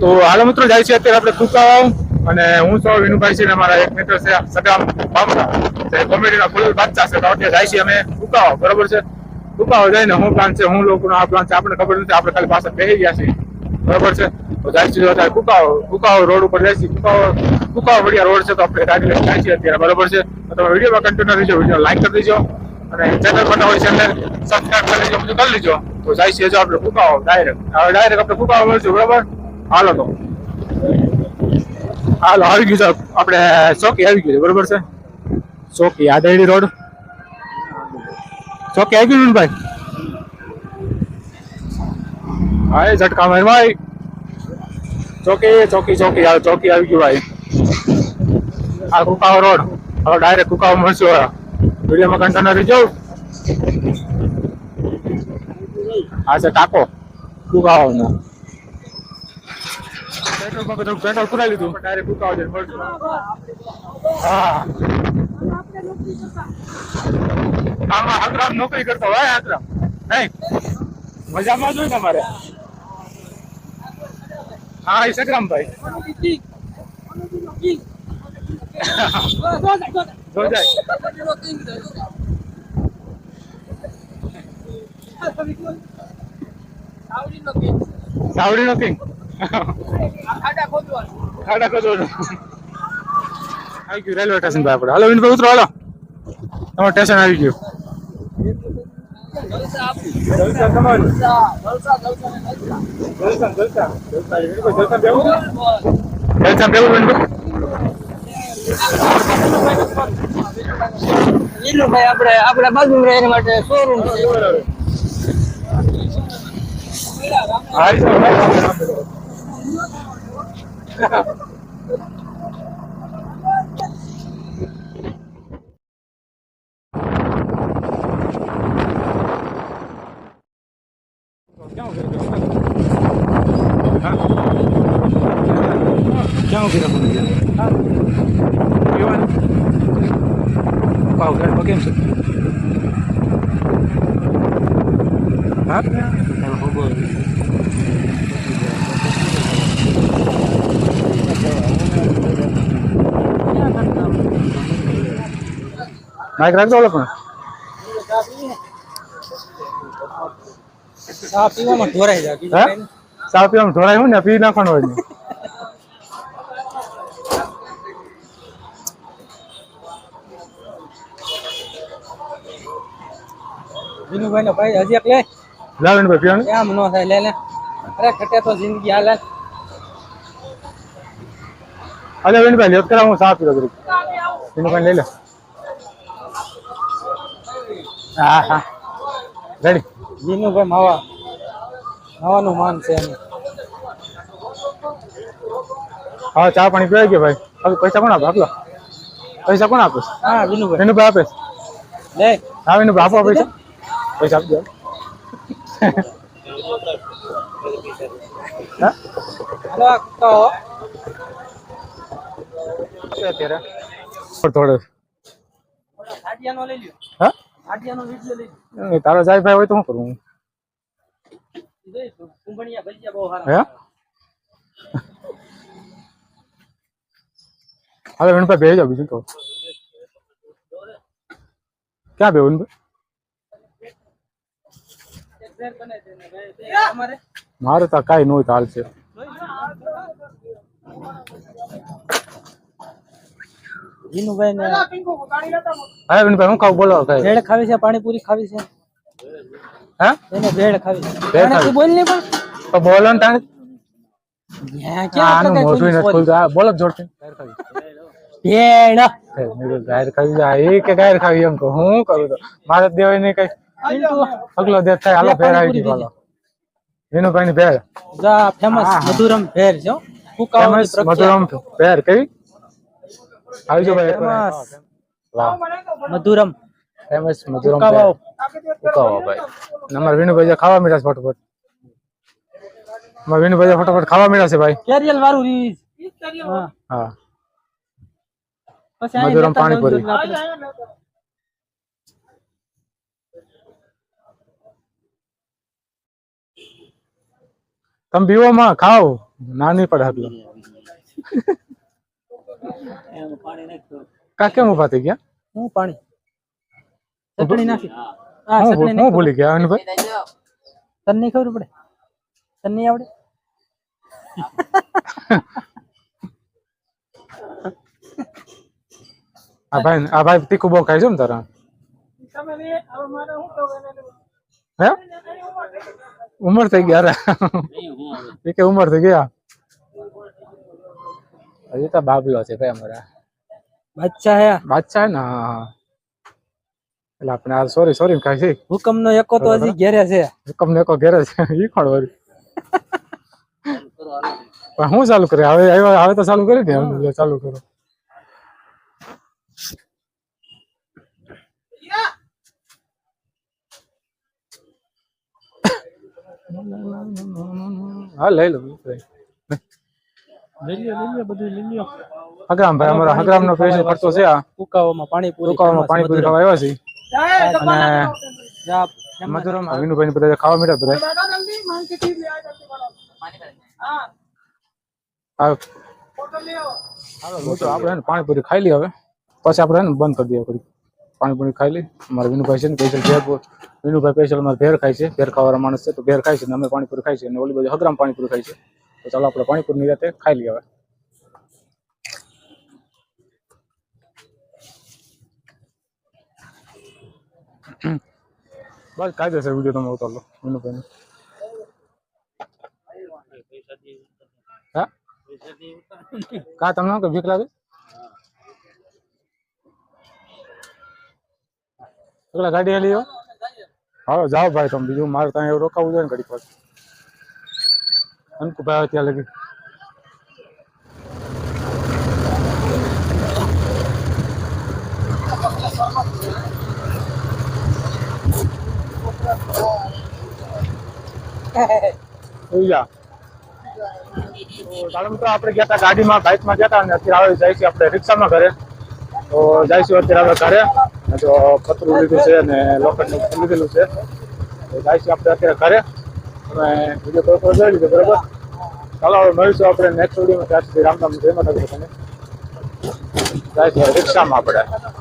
તો હાલો મિત્રો, જાય છે અત્યારે આપણે કુકાવાવ અને હું છું વિનુભાઈ છે ને અમારા એક મિત્ર છે, સગામ બામરા તે કોમેડીના ફૂલ બાદશાહ છે, તો અત્યારે જાય છે અમે કુકાવાવ, બરોબર છે? કુકાવાવ જઈને હું પ્લાન છે, હું લોકોનો આ પ્લાન છે, આપણને ખબર નથી, આપણે ખાલી પાછળ બેસી ગયા છીએ. બરોબર છે? તો જાય છે કુકાવાવ કુકાવાવ રોડ ઉપર જાય છે, કુકાવાવ કુકાવાવ વડિયા રોડ છે તો આપણે ગાડી લઈને જાય છીએ અત્યારે બરોબર છે તો તમે વિડીયોમાં કન્ટિન્યુ રહેજો વીડિયો લાઈક કરી દેજો અને ચેનલ પર હોય ચેનલ સબસ્ક્રાઇબ કરી લેજો બધું કરી લેજો તો જાય છે જો આપણે કુકાવાવ ડાયરેક્ટ હવે ડાયરેક્ટ આપણે કુકાવાવ મળશું બરોબર હાલો તો હાલો આવી ગયું છે આપણે ચોકી આવી ગયું છે બરોબર છે ચોકી આડેડી રોડ ચોકી આવી ગયું ને ભાઈ હા એ ઝટકા માર ભાઈ ચોકી ચોકી ચોકી હાલો ચોકી આવી ગયું ભાઈ આ કુકાવ રોડ. હવે ડાયરેક્ટ કુકાવ મળશું હવે. વિડીયોમાં કન્ટેનર રહેજો આ છે ટાકો. કુકાવનો. પેટ્રોલ પંપે પેટ્રોલ પુરાઈ લીધું ડાયરેક્ટ કુકાવ મળશું હા આમાં હકરામ નોકરી કરતો હોય હકરામ નહીં. મજામાં જોઈ તમારે. હા, એ સકરામભાઈ જો જાય સાવડી નો કિંગ ખાડા કચો આવી ગયું રેલવે સ્ટેશન ભાઈ આપણે હાલો વિનભાઈ ઉતરો હાલો તમારું સ્ટેશન આવી ગયું જલસા તમારું જલસા જલસા જલસા વિનભાઈ જલસા બેવું જલસા બેવું વિનભાઈ ભાઈ આપણે આપણે બાજુ એના માટે શોરૂમ ભાઈ. ક્યાં ઊભી રાખવાનું છે પીવાનું? પાવ ઘર કેમ છે. હા? માઇક રાખજો ઓલો પણ. ચા પીવામાં ઢોરાઈ જાય. સાફ પીવામાં કાંઈ હું ને પી નાખવાનું હોય. ને વિનુભાઈ નો ભાઈ હજી એક લે. લાવ ને ભાઈ પીવાનું? એમ નો થાય લે લે. અરે ખટે તો જિંદગી હાલે. અલે વેણ લે કરા હું સાફ એનું કાંઈ લઈ લે હા હા. રેડી. વિનુભાઈ માવા. માવાનું માન છે એનું. હા ચા પાણી પીવાય ગયો ભાઈ? હવે પૈસા કોણ આપે? આપલો પૈસા કોણ આપે? હા વિનુભાઈ. વિનુભાઈ આપે. લે. હા એનું ભાઈ આપો પૈસા. પૈસા આપજો હા હાલો આ તો અત્યારે થોડો હાડિયાનો લઈ લ્યો હા હાડિયાનો વિડિયો લઈ લ્યો એ તારો જાય ભાઈ હોય તો શું કરું જોઈ કુંભણિયા ભજીયા બહુ સારા હે હવે વેણભાઈ બે જાવ બીજું તો ક્યાં બે વેણભાઈ એક શેર બને છે ને બે- બે અમારે મારે તો કાંઈ ન હાલ છે. વિનુભાઈ ને હા. વેણભાઈ હું ખાવ? બોલો કઈ. ભેળ ખાવી છે પાણીપુરી ખાવી છે. હા? એને ભેળ ખાવી ભેળ ખાવી. બોલ ને પણ. તો બોલો ને તાણે. બોલો. જ ભેળ ગાયર ખાવી જાય કે ગાયર ખાવી એમ કહું. હું કરું તો? મારે દેવાય નહીં કઈ. અગલો દેખ થાય હાલો ફેર આવી ગયો હાલો વિનુભાઈ ની ફેર જા ફેમસ. મધુરમ ફેર છે. ફેમસ મધુરમ ફેર કઈ આવી જો ભાઈ ફેમસ વાહ. મધુરમ. ફેમસ મધુરમ કુકાવાવ. ભેળ. ભાઈ. નંબર અમારા વિનુભાઈ જા ખાવા મીઠા છે ફટોફટ. અમારા વિનુભાઈ ફટાફટ ખાવા મીઠા છે ભાઈ. કેરિયલ વાળું રીસ હા. મધુરમ પાણીપુરી. જવું જોઈએ આપણે. તમે પીવો માં ખાવ નાની પડે એટલે કા કેમ ઊભા થઈ ગયા? હું પાણી. ચટણી નાખી. હા. હું ભૂલી ગયા અનુભાઈ તને નહીં ખબર પડે? તને નહીં આવડે? આ ભાઈ આ ભાઈ તીખું બહુ ખાય છે ને તારા? હે? ઉમર થઈ ગયા એ કે ઉમર થઈ ગયા. હજી તો બાબલો છે ભાઈ અમારા. બાદશાહ હે? બાદશાહ ને? હા એટલે આપણે આ સોરી સોરી કાઈ છે હુકમ નો એકો તો હજી ઘેરે છે. હુકમ ને ઘેરે છે. ઈ કોણ વળી? હું ચાલુ કરે હવે હવે હવે તો ચાલુ કરી દે. ચાલુ કરો. હા લઈ લો હગ્રામ ભાઈ અમારા હગ્રામ નો પેશન્ટ ખર્ચો છે આ. ઉકાવામાં ખાવા આવ્યા છે અને મધુરમ વિનુભાઈ બધા ખાવા મળ્યા બધા. આપણે પાણીપુરી ખાઈ લઈએ હવે. પછી આપણે બંધ કરી દઈએ કરી પાણીપુરી ખાઈ લઈએ અમારા વિનુભાઈ છે ને સ્પેશિયલ ભેર વિનુભાઈ સ્પેશિયલ અમારે ભેર ખાય છે. ભેર ખાવાવાળા માણસ છે તો ભેર ખાય છે ને અમે પાણીપુરી ખાઈ છે અને ઓલી બાજુ હગરામ પાણીપુરી ખાય છે. તો ચાલો આપણે પાણીપુરી ની રાતે ખાઈ લઈએ હવે. બસ કાયદેસર વીડિયો તમે ઉતારો વિનુભાઈ હા? કા તમને કે ભીખ લાગે? પેલા ગાડી હાલી હાલો જાઓ ભાઈ તમે બીજું મારે ત્યાં એવું રોકાવું જોઈએ ને ઘડી પાસે અંકુભાઈ આવે ત્યાં લગી. આપણે ગયા હતા ગાડીમાં બાઇકમાં ગયા હતા અને અત્યારે આવે જાય છે આપણે રિક્ષામાં ઘરે. તો જઈશું અત્યારે હવે ઘરે. જો પતરું લીધું છે અને લોખંડનું લીધેલું છે. તો છે આપણે અત્યારે ઘરે. અને બીજો કોઈ કોઈ જોઈ લીધો, બરાબર? ચાલો મળીશું આપણે નેક્સ્ટ વિડીયોમાં ત્યાં સુધી રામધામ જય માતા બધાને. છે રિક્ષામાં આપણે.